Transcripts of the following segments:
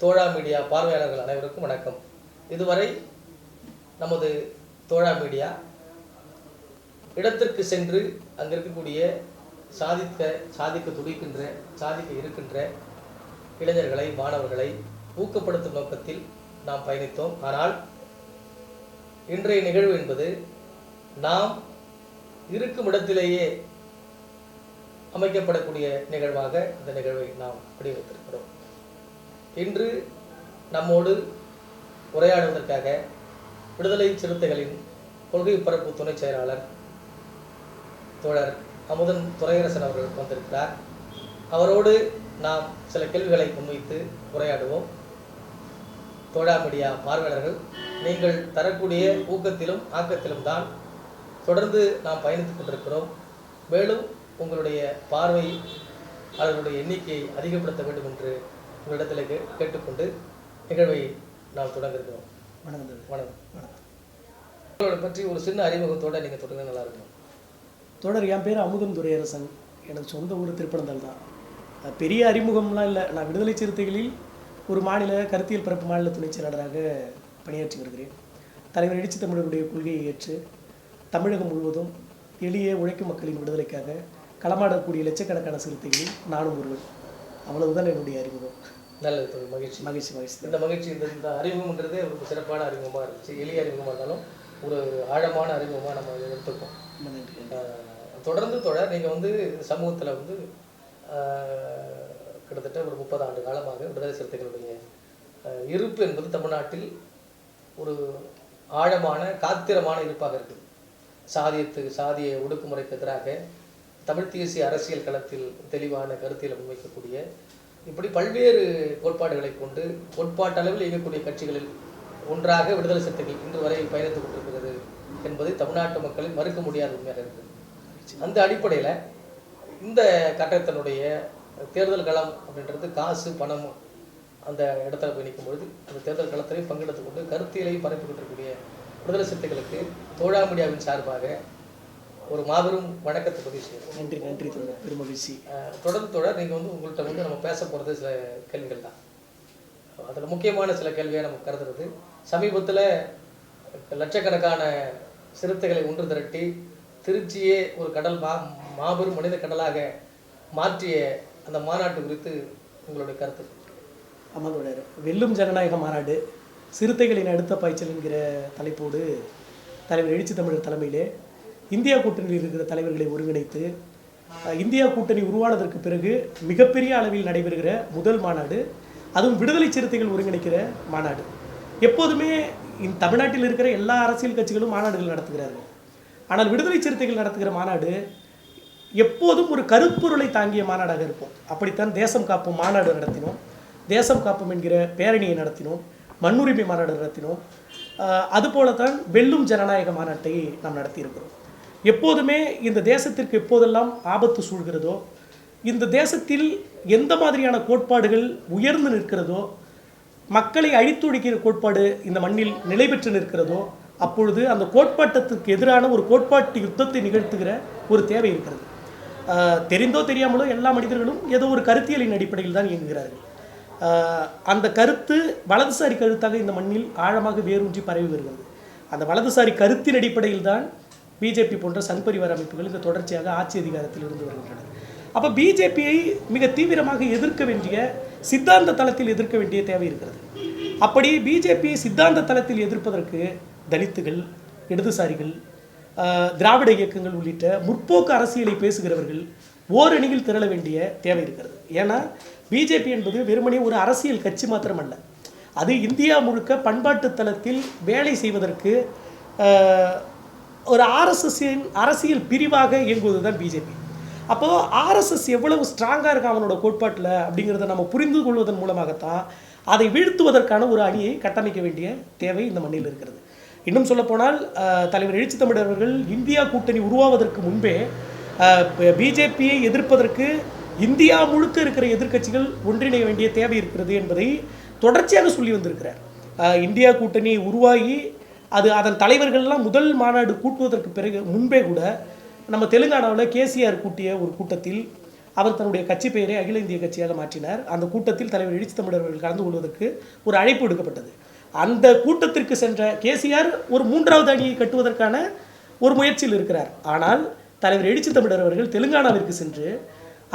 தோழா media பார்வையாளர்கள் அனைவருக்கும் வணக்கம். இதுவரை நமது தோழா மீடியா இடத்திற்கு சென்று அங்கே இருக்கக்கூடிய சாதிக்க சாதிக்க துடிக்கின்ற சாதிக்க இருக்கின்ற இளைஞர்களை மாணவர்களை ஊக்கப்படுத்தும் நோக்கத்தில் நாம் பயணித்தோம். ஆனால் இன்றைய நிகழ்வு என்பது நாம் இருக்கும் இடத்திலேயே அமைக்கப்படக்கூடிய நிகழ்வாக இந்த நிகழ்வை நாம் வடிவமைத்திருக்கிறோம். இன்று நம்மோடு உரையாடுவதற்காக விடுதலை சிறுத்தைகளின் கொள்கை பரப்பு துணை செயலாளர் தோழர் அமுதன் துரையரசன் அவர்கள் வந்திருக்கிறார். அவரோடு நாம் சில கேள்விகளை முன்வைத்து உரையாடுவோம். தோழா மீடியா பார்வையாளர்கள் நீங்கள் தரக்கூடிய ஊக்கத்திலும் ஆக்கத்திலும் தான் தொடர்ந்து நாம் பயணித்துக் கொண்டிருக்கிறோம். மேலும் உங்களுடைய பார்வை அவர்களுடைய எண்ணிக்கையை அதிகப்படுத்த வேண்டும் என்று உங்களிடத்தில் கே கேட்டுக்கொண்டு நிகழ்வை நாம் வணக்கம் தோழர். வணக்கம். வணக்கம். உங்களோட பற்றி ஒரு சின்ன அறிமுகத்தோட நீங்கள் தொடங்க நல்லா இருக்கும். தோழர் என் பேர் அமுதன் துரையரசன். எனது சொந்த ஊர் திருப்பனந்தாள் தான். பெரிய அறிமுகம்லாம் இல்லை. நான் விடுதலை சிறுத்தைகளில் ஒரு மாநில கருத்தியல் பரப்பு மாநில துணைச் செயலாளராக பணியாற்றி வருகிறேன். தலைவர் எழுச்சி தமிழருடைய கொள்கையை ஏற்று தமிழகம் முழுவதும் எளிய உழைக்கும் மக்களின் விடுதலைக்காக களமாடக்கூடிய லட்சக்கணக்கான சிறுத்தைகளில் நானும் ஒருவன். அவ்வளவுதான் என்னுடைய அறிமுகம். நல்லது மகிழ்ச்சி. மகிழ்ச்சி மகிழ்ச்சி இந்த மகிழ்ச்சி இந்த இந்த அறிமுகம்ன்றதே ஒரு சிறப்பான அறிமுகமாக இருந்துச்சு. எளிய அறிமுகமாக இருந்தாலும் ஒரு ஆழமான அறிமுகமாக நம்ம ஆஹ் தொடர்ந்து தொடர் நீங்கள் வந்து சமூகத்தில் வந்து கிட்டத்தட்ட ஒரு முப்பது ஆண்டு காலமாக விடுதலை சிறுத்தைகளுடைய இருப்பு என்பது தமிழ்நாட்டில் ஒரு ஆழமான காத்திரமான இருப்பாக இருக்குது. சாதியத்துக்கு சாதிய ஒடுக்குமுறைக்கு எதிராக தமிழ் தேசிய அரசியல் களத்தில் தெளிவான கருத்தில் முன்வைக்கக்கூடிய இப்படி பல்வேறு கோட்பாடுகளை கொண்டு கோட்பாட்டளவில் இயங்கக்கூடிய கட்சிகளில் ஒன்றாக விடுதலை சட்டங்கள் இன்று வரை பயணித்துக் கொண்டிருக்கிறது என்பது தமிழ்நாட்டு மக்களின் மறுக்க முடியாத உண்மையாக இருக்குது அந்த அடிப்படையில் இந்த கட்டத்தினுடைய தேர்தல் களம் அப்படின்றது காசு பணம் அந்த இடத்துல போய் நிற்கும் பொழுது அந்த தேர்தல் களத்திலையும் பங்கெடுத்துக்கொண்டு கருத்தியலையும் பரப்பிக்கொண்டிருக்கக்கூடிய விடுதலை சிறுத்தைகளுக்கு தோழா மீடியாவின் சார்பாக ஒரு மாபெரும் வணக்கத்தை பதிவு செய்யணும் நன்றி நன்றி பெருமகிழ்ச்சி தொடர்ந்து தொடர் நீங்கள் வந்து உங்கள்கிட்ட வந்து நம்ம பேச போகிறது சில கேள்விகள் தான். அதில் முக்கியமான சில கேள்வியை நம்ம கருதுறது. சமீபத்தில் லட்சக்கணக்கான சிறுத்தைகளை ஒன்று திரட்டி திருச்சியே ஒரு கடல் மா மாபெரும் மனித கடலாக மாற்றிய அந்த மாநாட்டு குறித்து உங்களுடைய கருத்து? ஆமாம் வெல்லும் ஜனநாயக மாநாடு சிறுத்தைகளின் அடுத்த பாய்ச்சல் என்கிற தலைப்போடு தலைவர் எழுச்சி தமிழர் தலைமையிலே இந்தியா கூட்டணியில் இருக்கிற தலைவர்களை ஒருங்கிணைத்து இந்தியா கூட்டணி உருவானதற்கு பிறகு மிகப்பெரிய அளவில் நடைபெறுகிற முதல் மாநாடு அதுவும் விடுதலை சிறுத்தைகள் ஒருங்கிணைக்கிற மாநாடு. எப்போதுமே இந்த தமிழ்நாட்டில் இருக்கிற எல்லா அரசியல் கட்சிகளும் மாநாடுகள் நடத்துகிறார்கள். ஆனால் விடுதலை சிறுத்தைகள் நடத்துகிற மாநாடு எப்போதும் ஒரு கருப்பொருளை தாங்கிய மாநாடாக இருப்போம் அப்படித்தான் தேசம் காப்போம் மாநாடு நடத்தினோம். தேசம் காப்போம் என்கிற பேரணியை நடத்தினோம். மண்ணுரிமை மாநாடு நடத்தினோம். அதுபோல தான் வெல்லும் ஜனநாயக மாநாட்டை நாம் நடத்தியிருக்கிறோம். எப்போதுமே இந்த தேசத்திற்கு எப்போதெல்லாம் ஆபத்து சூழ்கிறதோ இந்த தேசத்தில் எந்த மாதிரியான கோட்பாடுகள் உயர்ந்து நிற்கிறதோ மக்களை அழித்தொழிக்கிற கோட்பாடு இந்த மண்ணில் நிலை பெற்று நிற்கிறதோ அப்பொழுது அந்த கோட்பாட்டத்துக்கு எதிரான ஒரு கோட்பாட்டு யுத்தத்தை நிகழ்த்துகிற ஒரு தேவை இருக்கிறது. தெரிந்தோ தெரியாமலோ எல்லா மனிதர்களும் ஏதோ ஒரு கருத்தியலின் அடிப்படையில் தான் இயங்குகிறார்கள். அந்த கருத்து வலதுசாரி கருத்தாக இந்த மண்ணில் ஆழமாக வேரூன்றி பரவி வருகிறது. அந்த வலதுசாரி கருத்தின் அடிப்படையில் தான் பிஜேபி போன்ற சல்பரிவார அமைப்புகள் இந்த தொடர்ச்சியாக ஆட்சி அதிகாரத்தில் இருந்து வருகின்றன. அப்போ பிஜேபியை மிக தீவிரமாக எதிர்க்க வேண்டிய சித்தாந்த தளத்தில் எதிர்க்க வேண்டிய தேவை இருக்கிறது. அப்படி பிஜேபியை சித்தாந்த தளத்தில் எதிர்ப்பதற்கு தலித்துகள் இடதுசாரிகள் திராவிட இயக்கங்கள் உள்ளிட்ட முற்போக்கு அரசியலை பேசுகிறவர்கள் ஓரணியில் திரள வேண்டிய தேவை இருக்கிறது. ஏன்னா பிஜேபி என்பது வெறுமனே ஒரு அரசியல் கட்சி மாத்திரமல்ல. அது இந்தியா முழுக்க பண்பாட்டு தளத்தில் வேலை செய்வதற்கு ஒரு ஆர்எஸ்எஸ்ஸின் அரசியல் பிரிவாக இயங்குவது தான் பிஜேபி அப்போது ஆர்எஸ்எஸ் எவ்வளவு ஸ்ட்ராங்காக இருக்கா அவனோட கோட்பாட்டில் அப்படிங்கிறத நம்ம புரிந்து கொள்வதன் மூலமாகத்தான் அதை வீழ்த்துவதற்கான ஒரு அணியை கட்டமைக்க வேண்டிய தேவை இந்த மண்ணில் இருக்கிறது. இன்னும் சொல்லப்போனால் தலைவர் எழுச்சி தமிழர் அவர்கள் இந்தியா கூட்டணி உருவாவதற்கு முன்பே பிஜேபியை எதிர்ப்பதற்கு இந்தியா முழுக்க இருக்கிற எதிர்க்கட்சிகள் ஒன்றிணைய வேண்டிய தேவை இருக்கிறது என்பதை தொடர்ச்சியாக சொல்லி வந்திருக்கிறார். இந்தியா கூட்டணி உருவாகி அது அதன் தலைவர்கள்லாம் முதல் மாநாடு கூட்டுவதற்கு பிறகு முன்பே கூட நம்ம தெலுங்கானாவில் கேசிஆர் கூட்டிய ஒரு கூட்டத்தில் அவர் தன்னுடைய கட்சி பெயரை அகில இந்திய கட்சியாக மாற்றினார். அந்த கூட்டத்தில் தலைவர் எழுச்சி தமிழர்கள் கலந்து கொள்வதற்கு ஒரு அழைப்பு விடுக்கப்பட்டது. அந்த கூட்டத்திற்கு சென்ற கேசிஆர் ஒரு மூன்றாவது அணியை கட்டுவதற்கான ஒரு முயற்சியில் இருக்கிறார். ஆனால் தலைவர் எழுச்சி தமிழர் அவர்கள் தெலுங்கானாவிற்கு சென்று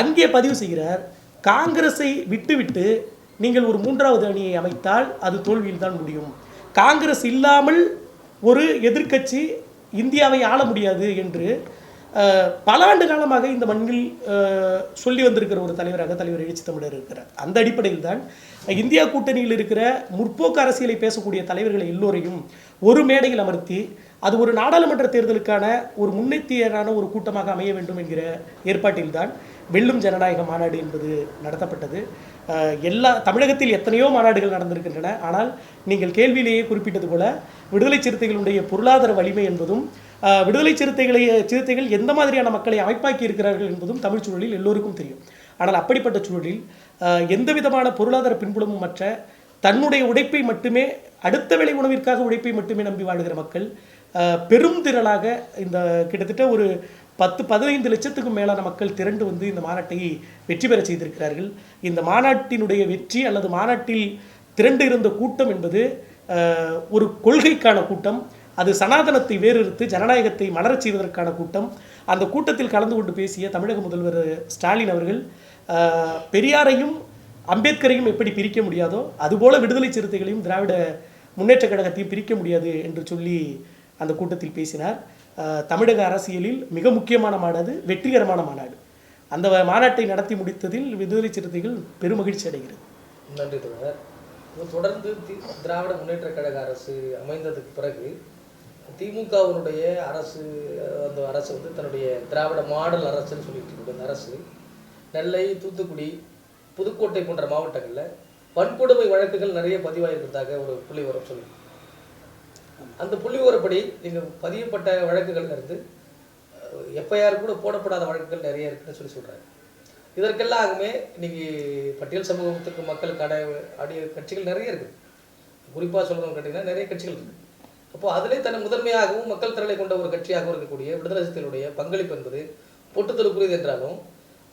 அங்கே பதிவு செய்கிறார் காங்கிரஸை விட்டுவிட்டு நீங்கள் ஒரு மூன்றாவது அணியை அமைத்தால் அது தோல்வியில் தான் முடியும். காங்கிரஸ் இல்லாமல் ஒரு எதிர்க்கட்சி இந்தியாவை ஆள முடியாது என்று பல ஆண்டு காலமாக இந்த மண்ணில் சொல்லி வந்திருக்கிற ஒரு தலைவராக தலைவர் எழுச்சி தமிழர் இருக்கிறார். அந்த அடிப்படையில் தான் இந்தியா கூட்டணியில் இருக்கிற முற்போக்கு அரசியலை பேசக்கூடிய தலைவர்களை எல்லோரையும் ஒரு மேடையில் அமர்த்தி அது ஒரு நாடாளுமன்ற தேர்தலுக்கான ஒரு முன்னெத்தியரான ஒரு கூட்டமாக அமைய வேண்டும் என்கிற ஏற்பாட்டில்தான் வெல்லும் ஜனநாயக மாநாடு என்பது நடத்தப்பட்டது. எல்லா தமிழகத்தில் எத்தனையோ மாநாடுகள் நடந்திருக்கின்றன. ஆனால் நீங்கள் கேள்வியிலேயே குறிப்பிட்டது போல விடுதலை சிறுத்தைகளுடைய பொருளாதார வலிமை என்பதும் விடுதலை சிறுத்தைகளை சிறுத்தைகள் எந்த மாதிரியான மக்களை அமைப்பாக்கி இருக்கிறார்கள் என்பதும் தமிழ் சூழலில் எல்லோருக்கும் தெரியும். ஆனால் அப்படிப்பட்ட சூழலில் எந்த விதமான பொருளாதார பின்புலமும் மற்ற தன்னுடைய உடைப்பை மட்டுமே அடுத்த வேலை உணவிற்காக உழைப்பை மட்டுமே நம்பி வாழுகிற மக்கள் பெரும் திரளாக இந்த கிட்டத்தட்ட ஒரு பத்து பதினைந்து லட்சத்துக்கும் மேலான மக்கள் திரண்டு வந்து இந்த மாநாட்டை வெற்றி பெற செய்திருக்கிறார்கள். இந்த மாநாட்டினுடைய வெற்றி அல்லது மாநாட்டில் திரண்டு இருந்த கூட்டம் என்பது ஒரு கொள்கைக்கான கூட்டம். அது சனாதனத்தை வேறறுத்து ஜனநாயகத்தை மலரச் செய்வதற்கான கூட்டம். அந்த கூட்டத்தில் கலந்து கொண்டு பேசிய தமிழக முதல்வர் ஸ்டாலின் அவர்கள் பெரியாரையும் அம்பேத்கரையும் எப்படி பிரிக்க முடியாதோ அதுபோல விடுதலை சிறுத்தைகளையும் திராவிட முன்னேற்றக் கழகத்தையும் பிரிக்க முடியாது என்று சொல்லி அந்த கூட்டத்தில் பேசினார். தமிழக அரசியலில் மிக முக்கியமான மாநாடு வெற்றிகரமான மாநாடு. அந்த மாநாட்டை நடத்தி முடித்ததில் விடுதலை சிறுத்தைகள் பெருமகிழ்ச்சி அடைகிறது. நன்றி தோழர் தொடர்ந்து தி- திராவிட முன்னேற்ற கழக அரசு அமைந்ததுக்கு பிறகு திமுகவினுடைய அரசு அந்த அரசு வந்து தன்னுடைய திராவிட மாடல் அரசுன்னு சொல்லிட்டு இருக்க அந்த அரசு நெல்லை தூத்துக்குடி புதுக்கோட்டை போன்ற மாவட்டங்களில் வன்கொடுமை வழக்குகள் நிறைய பதிவாயிருக்கிறதாக ஒரு புள்ளி வரம் சொல்லி அந்த புள்ளி விவரப்படி நீங்கள் பதியப்பட்ட வழக்குகள்ல இருந்து எஃப்ஐஆர் கூட போடப்படாத வழக்குகள் நிறைய இருக்குன்னு சொல்லி சொல்றாங்க இதற்கெல்லாமே இன்னைக்கு பட்டியல் சமூகத்துக்கு மக்களுக்கான அடிய கட்சிகள் நிறைய இருக்குது. குறிப்பாக சொல்லணும் கேட்டிங்கன்னா நிறைய கட்சிகள் இருக்குது. அப்போ அதிலே தன்னை முதன்மையாகவும் மக்கள் திரளை கொண்ட ஒரு கட்சியாகவும் இருக்கக்கூடிய விடுதலை சிறுத்தைகளுடைய பங்களிப்பு என்பது பொட்டுத்தலுக்குரியது என்றாலும்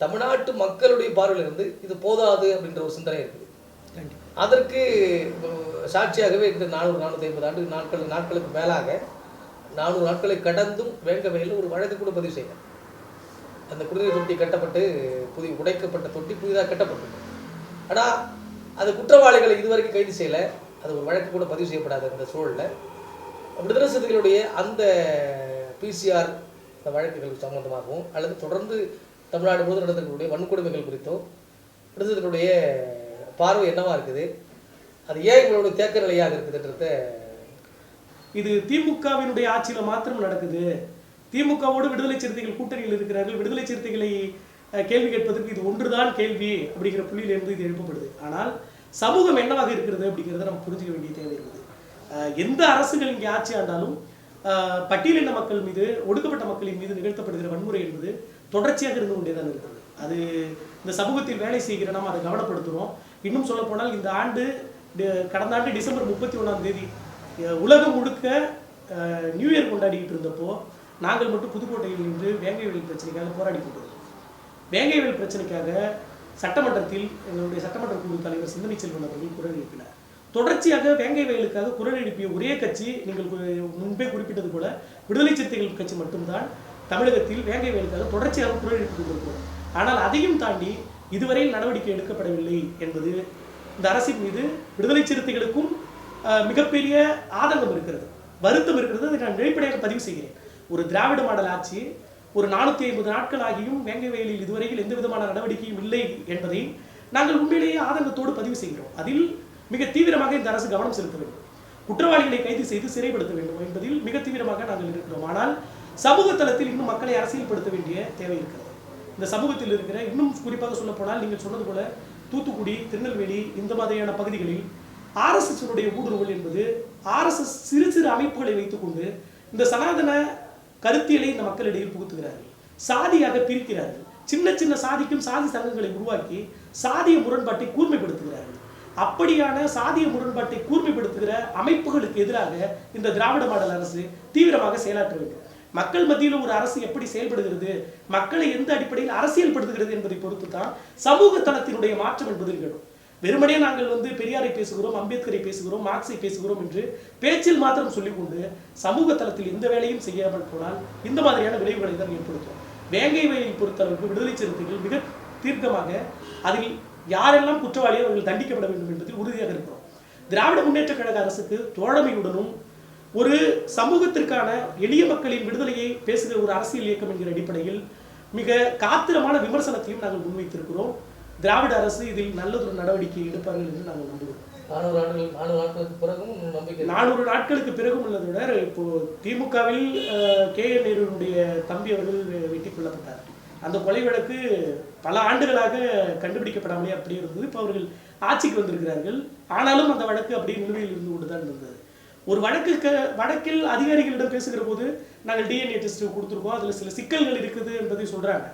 தமிழ்நாட்டு மக்களுடைய பார்வையிலிருந்து இது போதாது அப்படின்ற ஒரு சிந்தனை இருக்குது. நன்றி அதற்கு சாட்சியாகவே இந்த நானூறு நானூற்றி ஐம்பது ஆண்டு நாட்கள் நாட்களுக்கு மேலாக நானூறு நாட்களை கடந்தும் வேங்க வகையில் ஒரு வழக்கு கூட பதிவு செய்யலாம் அந்த குடிநீர் தொட்டி கட்டப்பட்டு புதிய உடைக்கப்பட்ட தொட்டி புதிதாக கட்டப்பட்டது ஆனால் அது குற்றவாளிகளை இதுவரைக்கும் கைது செய்யலை. அது ஒரு வழக்கு கூட பதிவு செய்யப்படாத இந்த சூழலில். விடுதலை சிறுத்தைகளுடைய அந்த பிசிஆர் வழக்குகள் சம்பந்தமாகவும் அல்லது தொடர்ந்து தமிழ்நாடு முழுவதும் நடந்திருக்கக்கூடிய வன்கொடுமைகள் குறித்தும் விடுதலைகளுடைய பார்வை என்னவாக இருக்குது? அது ஏன் இவங்களுடைய தேக்க நிலையாக இருக்குதுன்றத இது திமுகவினுடைய ஆட்சியில மாத்திரம் நடக்குது. திமுகவோடு விடுதலை சிறுத்தைகள் கூட்டணியில் இருக்கிறார்கள். விடுதலை சிறுத்தைகளை கேள்வி கேட்பதற்கு இது ஒன்றுதான் கேள்வி அப்படிங்கிற புள்ளியிலிருந்து இது எழுப்பப்படுது. ஆனால் சமூகம் என்னவாக இருக்கிறது அப்படிங்கிறத நம்ம புரிஞ்சுக்க வேண்டிய தேவை இருக்குது. எந்த அரசுகள் இங்கே ஆட்சி ஆண்டாலும் பட்டியலின மக்கள் மீது ஒடுக்கப்பட்ட மக்களின் மீது நிகழ்த்தப்படுகிற வன்முறை என்பது தொடர்ச்சியாக இருந்து கொண்டே தான் இருக்கிறது அது இந்த சமூகத்தில் வேலை செய்கிற நாம் அதை கவனப்படுத்துகிறோம் இன்னும் சொல்ல போனால் இந்த ஆண்டு கடந்த ஆண்டு டிசம்பர் முப்பத்தி ஒன்றாம் தேதி உலகம் முழுக்க நியூ இயர் கொண்டாடிக்கிட்டு இருந்தப்போ நாங்கள் மட்டும் புதுக்கோட்டையில் நின்று வேங்கை வயல் பிரச்சனைக்காக போராடி கொண்டிருந்தோம். வேங்கை வயல் பிரச்சனைக்காக சட்டமன்றத்தில் எங்களுடைய சட்டமன்ற குழு தலைவர் சிந்தனை செல்வன் அவர்கள் குரல் எழுப்பினார். தொடர்ச்சியாக வேங்கை வயலுக்காக குரல் எழுப்பிய ஒரே கட்சி நீங்கள் முன்பே குறிப்பிட்டது போல விடுதலை சிறுத்தைகள் கட்சி மட்டும்தான் தமிழகத்தில் வேங்கை வயலுக்காக தொடர்ச்சியாக குரல் எழுப்பி கொண்டிருக்கிறோம். ஆனால் அதையும் தாண்டி இதுவரையில் நடவடிக்கை எடுக்கப்படவில்லை என்பது இந்த அரசின் மீது விடுதலை சிறுத்தைகளுக்கும் மிகப்பெரிய ஆதங்கம் இருக்கிறது வருத்தம் இருக்கிறது. அதை நான் வெளிப்படையாக பதிவு செய்கிறேன். ஒரு திராவிட மாடல் ஆட்சி ஒரு நானூற்றி ஐம்பது நாட்கள் ஆகியும் வேங்கை வயலில் இதுவரையில் எந்த விதமான நடவடிக்கையும் இல்லை என்பதை நாங்கள் உண்மையிலேயே ஆதங்கத்தோடு பதிவு செய்கிறோம். அதில் மிக தீவிரமாக இந்த அரசு கவனம் செலுத்த வேண்டும். குற்றவாளிகளை கைது செய்து சிறைப்படுத்த வேண்டும் என்பதில் மிக தீவிரமாக நாங்கள் இருக்கிறோம். ஆனால் சமூக தளத்தில் இன்னும் மக்களை அரசியல்படுத்த வேண்டிய தேவை இருக்கிறது. இந்த சமூகத்தில் இருக்கிற இன்னும் குறிப்பாக சொல்ல போனால் நீங்கள் சொன்னது போல தூத்துக்குடி திருநெல்வேலி இந்த மாதிரியான பகுதிகளில் ஆர்எஸ்எஸ்னுடைய ஊடுருவல் என்பது ஆர்எஸ்எஸ் சிறு சிறு அமைப்புகளை வைத்துக்கொண்டு இந்த சனாதன கருத்தியலை இந்த மக்களிடையே புகுத்துகிறார்கள். சாதியாக பிரிக்கிறார்கள். சின்ன சின்ன சாதிக்கும் சாதி சங்கங்களை உருவாக்கி சாதிய முரண்பாட்டை கூர்மைப்படுத்துகிறார்கள். அப்படியான சாதிய முரண்பாட்டை கூர்மைப்படுத்துகிற அமைப்புகளுக்கு எதிராக இந்த திராவிட மாடல் அரசு தீவிரமாக செயலாற்ற வேண்டும். மக்கள் மத்தியில் ஒரு அரசு எப்படி செயல்படுகிறது மக்களை எந்த அடிப்படையில் அரசியல்படுத்துகிறது என்பதை பொறுத்து தான் சமூக தளத்தினுடைய மாற்றம் என்பது நிகழும் வெறுமனே நாங்கள் வந்து பெரியாரை பேசுகிறோம் அம்பேத்கரை பேசுகிறோம் மார்க்ஸை பேசுகிறோம் என்று பேச்சில் மாத்திரம் சொல்லிக்கொண்டு சமூக தளத்தில் எந்த வேலையும் செய்யாமல் போனால் இந்த மாதிரியான விளைவுகளை தான் ஏற்படுத்தும். வேங்கை வயலை பொறுத்தளவுக்கு விடுதலை சிறுத்தைகள் மிக தீர்க்கமாக அதில் யாரெல்லாம் குற்றவாளியோ அவர்கள் தண்டிக்கப்பட வேண்டும் என்பதில் உறுதியாக இருக்கிறோம். திராவிட முன்னேற்ற கழக அரசுக்கு தோழமையுடனும் ஒரு சமூகத்திற்கான எளிய மக்களின் விடுதலையை பேசுகிற ஒரு அரசியல் இயக்கம் என்கிற அடிப்படையில் மிக காத்திரமான விமர்சனத்தையும் நாங்கள் முன்வைத்திருக்கிறோம். திராவிட அரசு இதில் நல்லதொரு நடவடிக்கை எடுப்பார்கள் என்று நாங்கள் நம்புகிறோம். நானூறு ஆண்டுகள் நானூறு நாட்களுக்கு பிறகும் நம்பிக்கை. நானூறு நாட்களுக்கு பிறகும் உள்ளதை விட இப்போ திமுகவில் கே. என். நேருடைய தம்பி அவர்கள் வெட்டிக் கொல்லப்பட்டார். அந்த கொலை வழக்கு பல ஆண்டுகளாக கண்டுபிடிக்கப்படாமலே அப்படியே இருந்தது. இப்போ அவர்கள் ஆட்சிக்கு வந்திருக்கிறார்கள். ஆனாலும் அந்த வழக்கு அப்படியே நிலுவையில் இருந்து கொண்டு தான் இருந்தது ஒரு வழக்கு வழக்கில் அதிகாரிகளிடம் பேசுகிற போது நாங்கள் டிஎன்ஏ டெஸ்ட் கொடுத்துருக்கோம். அதில் சில சிக்கல்கள் இருக்குது என்பதை சொல்கிறாங்க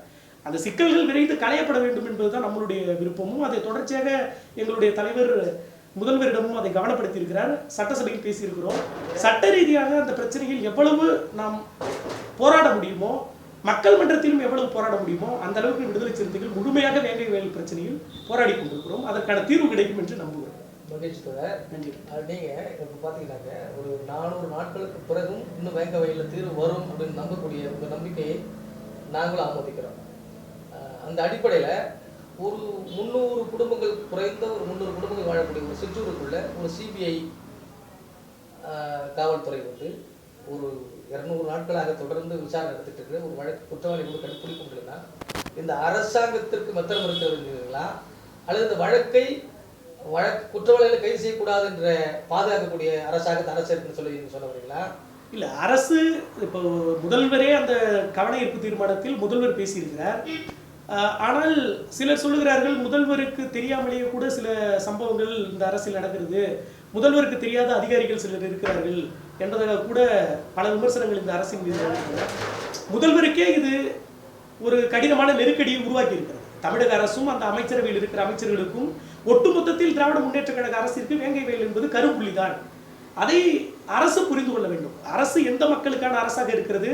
அந்த சிக்கல்கள் விரைந்து களையப்பட வேண்டும் என்பதுதான் நம்மளுடைய விருப்பமும். அதை தொடர்ச்சியாக எங்களுடைய தலைவர் முதல்வரிடமும் அதை கவனப்படுத்தி இருக்கிறார் சட்டசபையில் பேசியிருக்கிறோம். சட்ட ரீதியாக அந்த பிரச்சனையில் எவ்வளவு நாம் போராட முடியுமோ மக்கள் மன்றத்திலும் எவ்வளவு போராட முடியுமோ அந்த அளவுக்கு விடுதலை சிறுத்தைகள் முழுமையாக வேங்கை வயல் பிரச்சனையில் போராடி கொண்டிருக்கிறோம். அதற்கான தீர்வு கிடைக்கும் என்று நம்புகிறோம். மகிழ்ச்சி தொடர் நன்றி. அது நீங்க இப்போ பார்த்தீங்கன்னாக்க ஒரு நானூறு நாட்களுக்கு பிறகும் இன்னும் வேங்க வயலில் தீர்வு வரும் அப்படின்னு நம்பக்கூடிய உங்கள் நம்பிக்கையை நாங்களும் ஆமோதிக்கிறோம். அந்த அடிப்படையில் ஒரு முந்நூறு குடும்பங்கள் குறைந்த ஒரு முந்நூறு குடும்பங்கள் வாழக்கூடிய ஒரு சிற்றூருக்குள்ள ஒரு சிபிஐ காவல்துறை வந்து ஒரு இரநூறு நாட்களாக தொடர்ந்து விசாரணை நடத்திட்டு இருக்கிற ஒரு வழக்கு குற்றவாளி கூட கண்டுபிடிக்க முடியலன்னா இந்த அரசாங்கத்திற்கு மெத்தனம் இருக்கிறதுங்களா அல்லது இந்த வழக்கை வழக்கு குற்றவாளிகளை கைது செய்யக்கூடாது என்ற பாதுகாக்கக்கூடிய அரசாக அரசு இருக்குன்னு சொல்லி சொல்ல வரீங்களா? இல்ல அரசு இப்போ முதல்வரே அந்த கவன ஈர்ப்பு தீர்மானத்தில் முதல்வர் பேசியிருக்கிறார். ஆஹ் ஆனால் சிலர் சொல்லுகிறார்கள் முதல்வருக்கு தெரியாமலேயே கூட சில சம்பவங்கள் இந்த அரசில் நடக்கிறது. முதல்வருக்கு தெரியாத அதிகாரிகள் சிலர் இருக்கிறார்கள் என்றதாக கூட பல விமர்சனங்கள் இந்த அரசின் மீது முதல்வருக்கே இது ஒரு கடினமான நெருக்கடியை உருவாக்கி இருக்கிறது தமிழக அரசும் அந்த அமைச்சரவையில் இருக்கிற அமைச்சர்களுக்கும் ஒட்டுமொத்தத்தில் திராவிட முன்னேற்ற கழக அரசிற்கு வேங்கை வயல் என்பது கருப்புள்ளிதான் அதை அரசு புரிந்து கொள்ள வேண்டும். அரசு எந்த மக்களுக்கான அரசாக இருக்கிறது?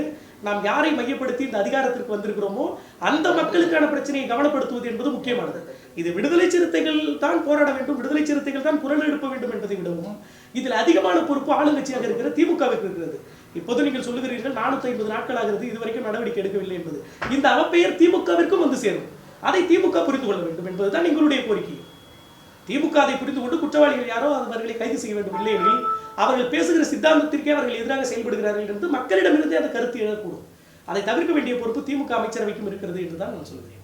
நாம் யாரை மையப்படுத்தி இந்த அதிகாரத்திற்கு வந்திருக்கிறோமோ அந்த மக்களுக்கான பிரச்சனையை கவனப்படுத்துவது என்பது முக்கியமானது. இது விடுதலை சிறுத்தைகள் தான் போராட வேண்டும் விடுதலை சிறுத்தைகள் தான் குரல் எழுப்ப வேண்டும் என்பதை விடவும் இதில் அதிகமான பொறுப்பு ஆளுங்கட்சியாக இருக்கிற திமுகவுக்கு இருக்கிறது. இப்போது நீங்கள் சொல்லுகிறீர்கள் நானூத்தி ஐம்பது நாட்கள் ஆகிறது இதுவரைக்கும் நடவடிக்கை எடுக்கவில்லை என்பது. இந்த அவப்பெயர் திமுகவிற்கும் வந்து சேரும். அதை திமுக புரிந்து கொள்ள வேண்டும் என்பதுதான் எங்களுடைய கோரிக்கை. திமுக அதை புரிந்து கொண்டு குற்றவாளிகள் யாரோ அவர்களை கைது செய்ய வேண்டும் இல்லையெனில் அவர்கள் பேசுகிற சித்தாந்தத்திற்கே அவர்கள் எதிராக செயல்படுகிறார்கள் என்று மக்களிடமிருந்தே அந்த கருத்து எழக்கூடும். அதை தவிர்க்க வேண்டிய பொறுப்பு திமுக அமைச்சரவைக்கும் இருக்கிறது என்று தான் நான் சொல்கிறேன்